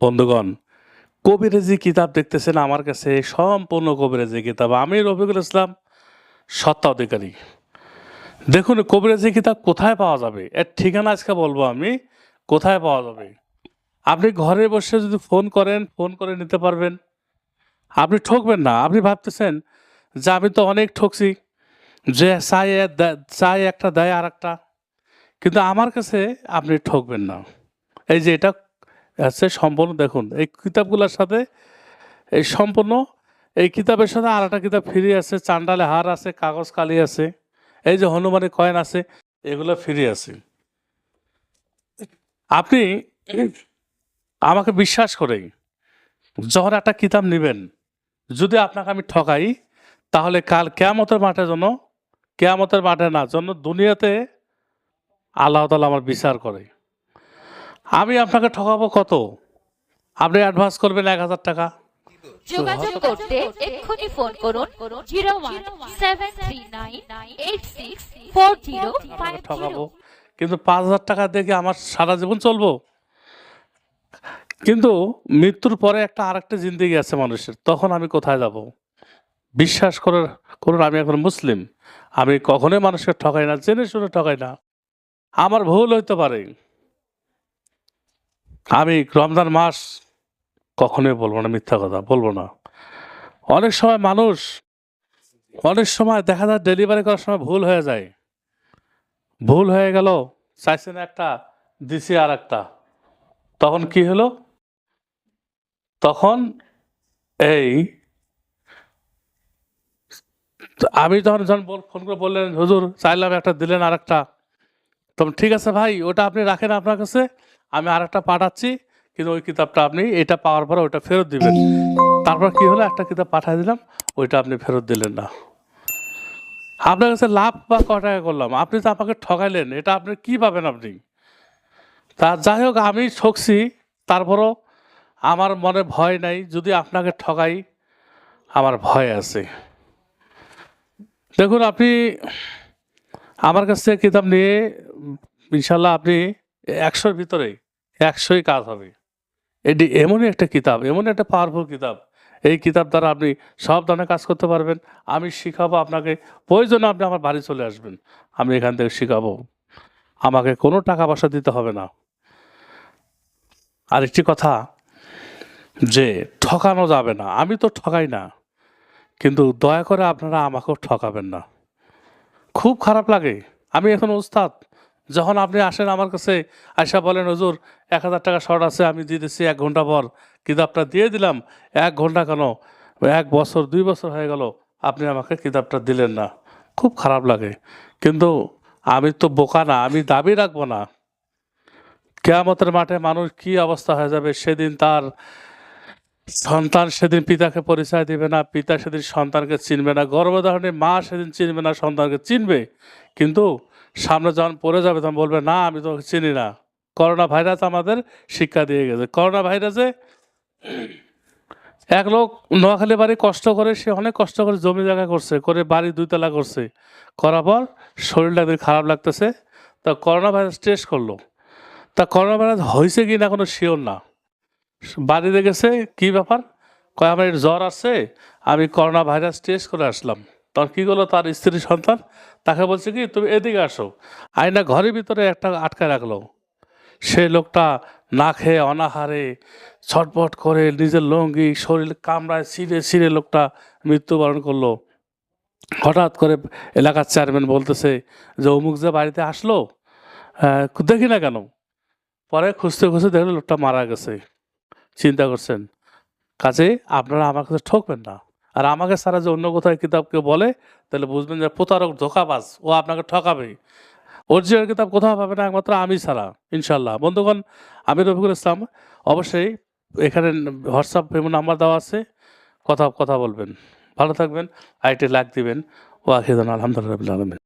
বন্ধুগণ কবিরাজি কিতাব দেখতেছেন, আমার কাছে সম্পূর্ণ কবিরাজি কিতাব। আমি রফিকুল ইসলাম সত্তা অধিকারী দেখুন কবিরাজি কিতাব কোথায় পাওয়া যাবে? এর ঠিকানা আজকে বলব আমি, কোথায় পাওয়া যাবে? আপনি ঘরে বসে যদি ফোন করেন, ফোন করে নিতে পারবেন। আপনি ঠকবেন না। আপনি ভাবতেছেন যে আমি তো অনেক ঠকছি, যে চাই চাই একটা দেয় আর একটা কিন্তু আমার কাছে আপনি ঠকবেন না। এই যে এটা আছে সম্পূর্ণ, দেখুন, এই কিতাবগুলোর সাথে, এই সম্পূর্ণ, এই কিতাবের সাথে আর একটা কিতাব ফ্রি আছে, চান্ডালে হার আছে, কাগজ কালি আছে, এই যে হনুমানের কয়েন আছে, এগুলো ফ্রি আছে। আপনি আমাকে বিশ্বাস করেই যখন একটা কিতাব নেবেন, যদি আপনাকে আমি ঠকাই, তাহলে কাল কেয়ামতের মাঠে জন্য কেয়ামতের মাঠে না জন্য দুনিয়াতে আল্লাহ তালা আমার বিচার করে। আমি আপনাকে ঠকাবো কত? আপনি অ্যাডভান্স করবেন এক হাজার টাকা। যোগাযোগ করতে এক্ষুনি ফোন করুন zero one seven three nine eight six four zero five ঠকাবো। কিন্তু পাঁচ হাজার টাকা দেখে আমার সারা জীবন চলবো? কিন্তু মৃত্যুর পরে একটা আরেকটা জিন্দিগি আছে মানুষের তখন আমি কোথায় যাব? বিশ্বাস করে করুন আমি এখন মুসলিম। আমি কখনোই মানুষকে ঠকাই না জেনে শুনে ঠকাই না। আমার ভুল হইতে পারে। আমি রমজান মাস কখনোই বলব না, মিথ্যা কথা বলব না। অনেক সময় মানুষ, অনেক সময় দেখা যায় ডেলিভারি করার সময় ভুল হয়ে যায়। ভুল হয়ে গেল চাইছেন একটা, দিছি আর একটা তখন কি হলো? তখন এই আমি তখন যখন ফোন করে বললেন, হুজুর, চাইলাম একটা, দিলেন আর একটা তখন, ঠিক আছে ভাই, ওটা আপনি রাখেন আপনার কাছে। আমি আর একটা পাঠাচ্ছি, কিন্তু ওই কিতাবটা আপনি এটা পাওয়ার পরে ওইটা ফেরত দিবেন। তারপর কি হলো? একটা কিতাব পাঠিয়ে দিলাম, ওইটা আপনি ফেরত দিলেন না। আপনার কাছে লাভ বা ক টাকা করলাম? আপনি তো আমাকে ঠকাইলেন, এটা আপনি কি পাবেন আপনি? তা যাই হোক, আমি ঠকছি, তারপরও আমার মনে ভয় নাই, যদি আপনাকে ঠকাই, আমার ভয় আছে। দেখুন, আপনি আমার কাছ থেকে কিতাব নিয়ে, ইনশাল্লাহ আপনি একশোর ভিতরে একশোই কাজ হবে। এটি এমনই একটা কিতাব, এমনই একটা পাওয়ারফুল কিতাব। এই কিতাব দ্বারা আপনি সব ধরনের কাজ করতে পারবেন। আমি শিখাবো আপনাকে, প্রয়োজনে আপনি আমার বাড়ি চলে আসবেন। আমি এখান থেকে শিখাবো। আমাকে কোনো টাকা পয়সা দিতে হবে না। আরেকটি কথা যে, ঠকানো যাবে না। আমি তো ঠকাই না, কিন্তু দয়া করে আপনারা আমাকেও ঠকাবেন না। খুব খারাপ লাগে। আমি এখন ওস্তাদ যখন আপনি আসেন আমার কাছে আয়সা বলেন, হুজুর, এক হাজার টাকা শর্ট আছে, আমি দিয়ে দিচ্ছি এক ঘণ্টা পর। কিতাবটা দিয়ে দিলাম, এক ঘণ্টা কেন? এক বছর, দুই বছর হয়ে গেল, আপনি আমাকে কিতাবটা দিলেন না। খুব খারাপ লাগে। কিন্তু আমি তো বোকা না, আমি দাবি রাখব না। কেয়ামতের মাঠে মানুষ কি অবস্থা হয়ে যাবে? সেদিন তার সন্তান সেদিন পিতাকে পরিচয় দিবে না, পিতা সেদিন সন্তানকে চিনবে না, গর্ভধারণে মা সেদিন চিনবে না, সন্তানকে চিনবে। কিন্তু সামনে যখন পড়ে যাবে তখন বলবে, না, আমি তো চিনি না। করোনা ভাইরাস আমাদের শিক্ষা দিয়ে গেছে। করোনা ভাইরাসে এক লোক নোয়াখালী বাড়ি কষ্ট করে, সে অনেক কষ্ট করে জমি জায়গা করছে, করে বাড়ি দুইতলা করছে। করার পর শরীরটা খারাপ লাগতেছে। তা করোনা ভাইরাস টেস্ট করল। তা করোনা ভাইরাস হয়েছে কি না কোনো শিওর না। বাড়িতে গেছে, কি ব্যাপার? কয়, আমার জ্বর আসছে আমি করোনা ভাইরাস টেস্ট করে আসলাম। তখন কী করল? তার স্ত্রী সন্তান, তাকে বলছে কি, তুমি এদিকে আসো। আয়না ঘরের ভিতরে একটা আটকায় রাখল। সে লোকটা না খেয়ে অনাহারে ছটপট করে নিজের লঙ্গি, শরীর কামড়ায় ছিঁড়ে ছিঁড়ে লোকটা মৃত্যুবরণ করল। হঠাৎ করে এলাকার চেয়ারম্যান বলতেছে যে, অমুক যে বাড়িতে আসলো দেখি না কেন। পরে খুঁজতে খুঁজতে দেখল লোকটা মারা গেছে। চিন্তা করছেন কাজে আপনারা আমার কাছে ঠকবেন না। আর আমাকে সারা যে অন্য কোথায় কিতাব কেউ বলে, তাহলে বুঝবেন যে প্রতারক ধোকাবাজ, ও আপনাকে ঠকাবে। অরিজিনাল কিতাব কোথাও পাবে না, একমাত্র আমি ছাড়া ইনশাল্লাহ বন্ধুগণ, আমি রফিকুল ইসলাম, অবশ্যই এখানে হোয়াটসঅ্যাপ পেমেন্ট নাম্বার দেওয়া আছে, কথা কথা বলবেন। ভালো থাকবেন আইটি লাইক দিবেন। ও আখিদান আলহামদুলিল্লাহ আলমিন।